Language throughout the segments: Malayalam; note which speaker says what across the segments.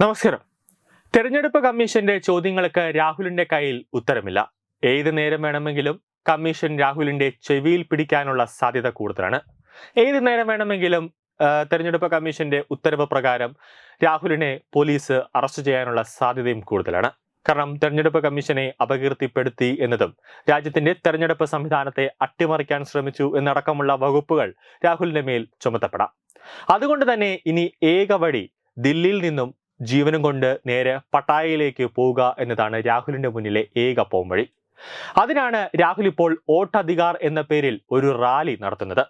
Speaker 1: നമസ്കാരം. തെരഞ്ഞെടുപ്പ് കമ്മീഷന്റെ ചോദ്യങ്ങൾക്ക് രാഹുലിന്റെ കയ്യിൽ ഉത്തരമില്ല. ഏത് നേരം വേണമെങ്കിലും കമ്മീഷൻ രാഹുലിന്റെ ചെവിയിൽ പിടിക്കാനുള്ള സാധ്യത കൂടുതലാണ്. ഏത് നേരം വേണമെങ്കിലും തെരഞ്ഞെടുപ്പ് കമ്മീഷന്റെ ഉത്തരവ് പ്രകാരം രാഹുലിനെ പോലീസ് അറസ്റ്റ് ചെയ്യാനുള്ള സാധ്യതയും കൂടുതലാണ്. കാരണം തെരഞ്ഞെടുപ്പ് കമ്മീഷനെ അപകീർത്തിപ്പെടുത്തി എന്നതും രാജ്യത്തിന്റെ തെരഞ്ഞെടുപ്പ് സംവിധാനത്തെ അട്ടിമറിക്കാൻ ശ്രമിച്ചു എന്നടക്കമുള്ള വകുപ്പുകൾ രാഹുലിന്റെ മേൽ ചുമത്തപ്പെടാം. അതുകൊണ്ട് തന്നെ ഇനി ഏക വഴി ദില്ലിയിൽ നിന്നും ജീവനും കൊണ്ട് നേരെ പട്ടായയിലേക്ക് പോവുക എന്നതാണ് രാഹുലിന്റെ മുന്നിലെ ഏക പോംവഴി. അതിനാണ് രാഹുൽ ഇപ്പോൾ വോട്ടധികാർ എന്ന പേരിൽ ഒരു റാലി നടത്തുന്നത്.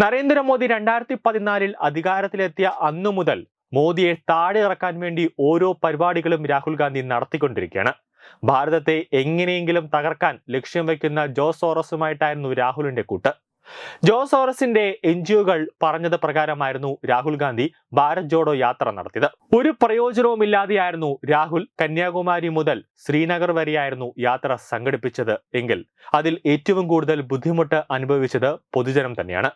Speaker 1: നരേന്ദ്രമോദി രണ്ടായിരത്തി പതിനാലിൽ അധികാരത്തിലെത്തിയ അന്നു മുതൽ മോദിയെ താഴെ ഇറക്കാൻ വേണ്ടി ഓരോ പരിപാടികളും രാഹുൽ ഗാന്ധി നടത്തിക്കൊണ്ടിരിക്കുകയാണ്. ഭാരതത്തെ എങ്ങനെയെങ്കിലും തകർക്കാൻ ലക്ഷ്യം വയ്ക്കുന്ന ജോസോറസുമായിട്ടായിരുന്നു രാഹുലിന്റെ കൂട്ട്. ജോ സോറസിന്റെ എൻ ജി ഒകൾ പറഞ്ഞത് പ്രകാരമായിരുന്നു രാഹുൽ ഗാന്ധി ഭാരത് ജോഡോ യാത്ര നടത്തിയത്. ഒരു പ്രയോജനവുമില്ലാതെയായിരുന്നു രാഹുൽ കന്യാകുമാരി മുതൽ ശ്രീനഗർ വരെയായിരുന്നു യാത്ര സംഘടിപ്പിച്ചത് എങ്കിൽ അതിൽ ഏറ്റവും കൂടുതൽ ബുദ്ധിമുട്ട് അനുഭവിച്ചത് പൊതുജനം തന്നെയാണ്.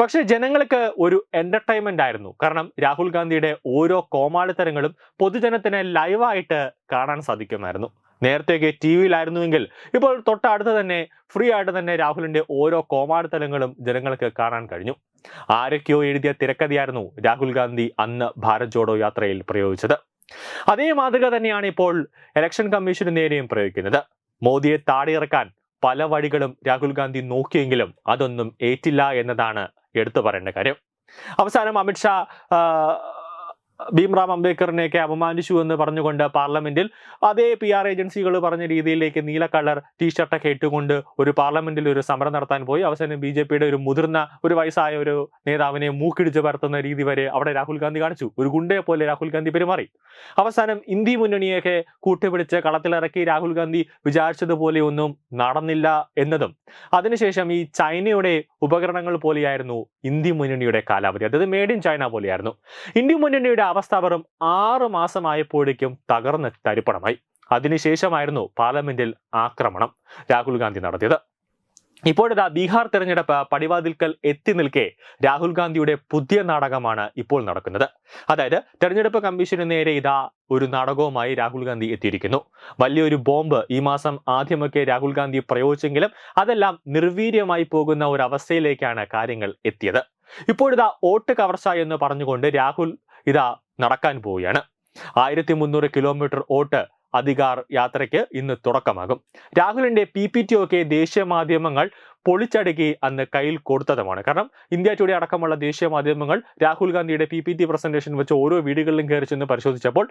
Speaker 1: പക്ഷെ ജനങ്ങൾക്ക് ഒരു എന്റർടൈൻമെന്റ് ആയിരുന്നു. കാരണം രാഹുൽ ഗാന്ധിയുടെ ഓരോ കോമാളിത്തരങ്ങളും പൊതുജനത്തിന് ലൈവായിട്ട് കാണാൻ സാധിക്കുമായിരുന്നു. നേരത്തെയൊക്കെ ടി വിയിലായിരുന്നുവെങ്കിൽ ഇപ്പോൾ തൊട്ടടുത്ത് തന്നെ ഫ്രീ ആയിട്ട് തന്നെ രാഹുലിന്റെ ഓരോ കോമാടിത്തലങ്ങളും ജനങ്ങൾക്ക് കാണാൻ കഴിഞ്ഞു. ആരൊക്കെയോ എഴുതിയ തിരക്കഥയായിരുന്നു രാഹുൽ ഗാന്ധി അന്ന് ഭാരത് ജോഡോ യാത്രയിൽ പ്രയോഗിച്ചത്. അതേ മാതൃക തന്നെയാണ് ഇപ്പോൾ ഇലക്ഷൻ കമ്മീഷന് നേരെയും പ്രയോഗിക്കുന്നത്. മോദിയെ താടിയിറക്കാൻ പല വഴികളും രാഹുൽ ഗാന്ധി നോക്കിയെങ്കിലും അതൊന്നും ഏറ്റില്ല എന്നതാണ് എടുത്തു പറയേണ്ട കാര്യം. അവസാനം അമിത്ഷാ ഭീംറാം അംബേദ്കറിനെയൊക്കെ അപമാനിച്ചു എന്ന് പറഞ്ഞുകൊണ്ട് പാർലമെന്റിൽ അതേ പി ആർ ഏജൻസികൾ പറഞ്ഞ രീതിയിലേക്ക് നീല കളർ ടീഷർട്ടൊക്കെ ഇട്ടുകൊണ്ട് ഒരു പാർലമെന്റിൽ ഒരു സമരം നടത്താൻ പോയി. അവസാനം ബി ജെ പിയുടെ ഒരു മുതിർന്ന ഒരു വയസ്സായ ഒരു നേതാവിനെ മൂക്കിടിച്ച് പരത്തുന്ന രീതി വരെ അവിടെ രാഹുൽ ഗാന്ധി കാണിച്ചു. ഒരു ഗുണ്ടയെ പോലെ രാഹുൽ ഗാന്ധി പെരുമാറി. അവസാനം ഇന്ത്യ മുന്നണിയൊക്കെ കൂട്ടുപിടിച്ച് കളത്തിലിറക്കി രാഹുൽ ഗാന്ധി വിചാരിച്ചതുപോലെ ഒന്നും നടന്നില്ല എന്നതും അതിനുശേഷം ഈ ചൈനയുടെ ഉപകരണങ്ങൾ പോലെയായിരുന്നു ഇന്ത്യ മുന്നണിയുടെ കാലാവധി. അതായത് മേഡ് ഇൻ ചൈന പോലെയായിരുന്നു. ഇന്ത്യ മുന്നണിയുടെ അവസ്ഥ വെറും ആറ് മാസമായപ്പോഴേക്കും തകർന്ന് തരിപ്പണമായി. അതിനുശേഷമായിരുന്നു പാർലമെന്റിൽ ആക്രമണം രാഹുൽ ഗാന്ധി നടത്തിയത്. ഇപ്പോഴിതാ ബീഹാർ തെരഞ്ഞെടുപ്പ് പടിവാതിൽക്കൽ എത്തി നിൽക്കെ രാഹുൽ ഗാന്ധിയുടെ പുതിയ നാടകമാണ് ഇപ്പോൾ നടക്കുന്നത്. അതായത് തെരഞ്ഞെടുപ്പ് കമ്മീഷന് നേരെ ഇതാ ഒരു നാടകവുമായി രാഹുൽ ഗാന്ധി എത്തിയിരിക്കുന്നു. വലിയൊരു ബോംബ് ഈ മാസം ആദ്യമൊക്കെ രാഹുൽ ഗാന്ധി പ്രയോഗിച്ചെങ്കിലും അതെല്ലാം നിർവീര്യമായി പോകുന്ന ഒരു അവസ്ഥയിലേക്കാണ് കാര്യങ്ങൾ എത്തിയത്. ഇപ്പോഴിതാ വോട്ട് കവർച്ച എന്ന് പറഞ്ഞുകൊണ്ട് രാഹുൽ ഇതാ നടക്കാൻ പോവുകയാണ്. ആയിരത്തി മുന്നൂറ് കിലോമീറ്റർ വോട്ട് അധികാർ യാത്രയ്ക്ക് ഇന്ന് തുടക്കമാകും. രാഹുലിന്റെ പി പി ടി ഒക്കെ ദേശീയ മാധ്യമങ്ങൾ പൊളിച്ചടുക്കി അന്ന് കയ്യിൽ കൊടുത്തതുമാണ്. കാരണം ഇന്ത്യ ടുഡേ അടക്കമുള്ള ദേശീയ മാധ്യമങ്ങൾ രാഹുൽ ഗാന്ധിയുടെ പി പി ടി പ്രസന്റേഷൻ വെച്ച് ഓരോ വീടുകളിലും കയറി ചെന്ന് പരിശോധിച്ചപ്പോൾ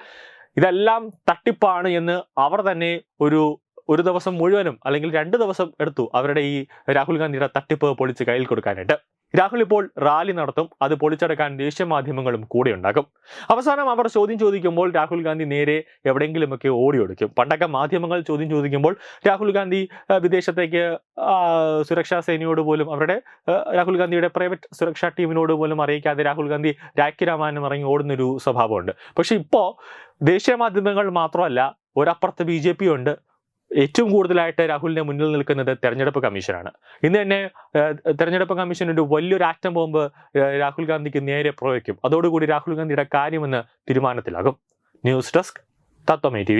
Speaker 1: ഇതെല്ലാം തട്ടിപ്പാണ് എന്ന് അവർ തന്നെ ഒരു ഒരു ദിവസം മുഴുവനും അല്ലെങ്കിൽ രണ്ട് ദിവസം എടുത്തു അവരുടെ ഈ രാഹുൽ ഗാന്ധിയുടെ തട്ടിപ്പ് പൊളിച്ച് കയ്യിൽ കൊടുക്കാനായിട്ട്. രാഹുൽ ഇപ്പോൾ റാലി നടത്തും അത് പൊളിച്ചടക്കാൻ ദേശീയ മാധ്യമങ്ങളും കൂടെ ഉണ്ടാകും. അവസാനം അവർ ചോദ്യം ചോദിക്കുമ്പോൾ രാഹുൽ ഗാന്ധി നേരെ എവിടെയെങ്കിലുമൊക്കെ ഓടിയൊടുക്കും. പണ്ടൊക്കെ മാധ്യമങ്ങൾ ചോദ്യം ചോദിക്കുമ്പോൾ രാഹുൽ ഗാന്ധി വിദേശത്തേക്ക് സുരക്ഷാ സേനയോട് പോലും അവരുടെ രാഹുൽ ഗാന്ധിയുടെ പ്രൈവറ്റ് സുരക്ഷാ ടീമിനോട് പോലും അറിയിക്കാതെ രാഹുൽ ഗാന്ധി രാഖി രാമാനം ഇറങ്ങി ഓടുന്നൊരു സ്വഭാവമുണ്ട്. പക്ഷേ ഇപ്പോൾ ദേശീയ മാധ്യമങ്ങൾ മാത്രമല്ല ഒരപ്പുറത്ത് ബി ജെ പി ഉണ്ട് ഏറ്റവും കൂടുതലായിട്ട് രാഹുലിന്റെ മുന്നിൽ നിൽക്കുന്നത് തെരഞ്ഞെടുപ്പ് കമ്മീഷനാണ്. ഇന്ന് തന്നെ തെരഞ്ഞെടുപ്പ് കമ്മീഷൻ ഒരു വലിയൊരു ആറ്റം ബോംബ് രാഹുൽ ഗാന്ധിക്ക് നേരെ പ്രയോഗിക്കും അതോടുകൂടി രാഹുൽ ഗാന്ധിയുടെ കാര്യമെന്ന് തീരുമാനത്തിലാകും. ന്യൂസ് ഡെസ്ക് തത്വമേ ടി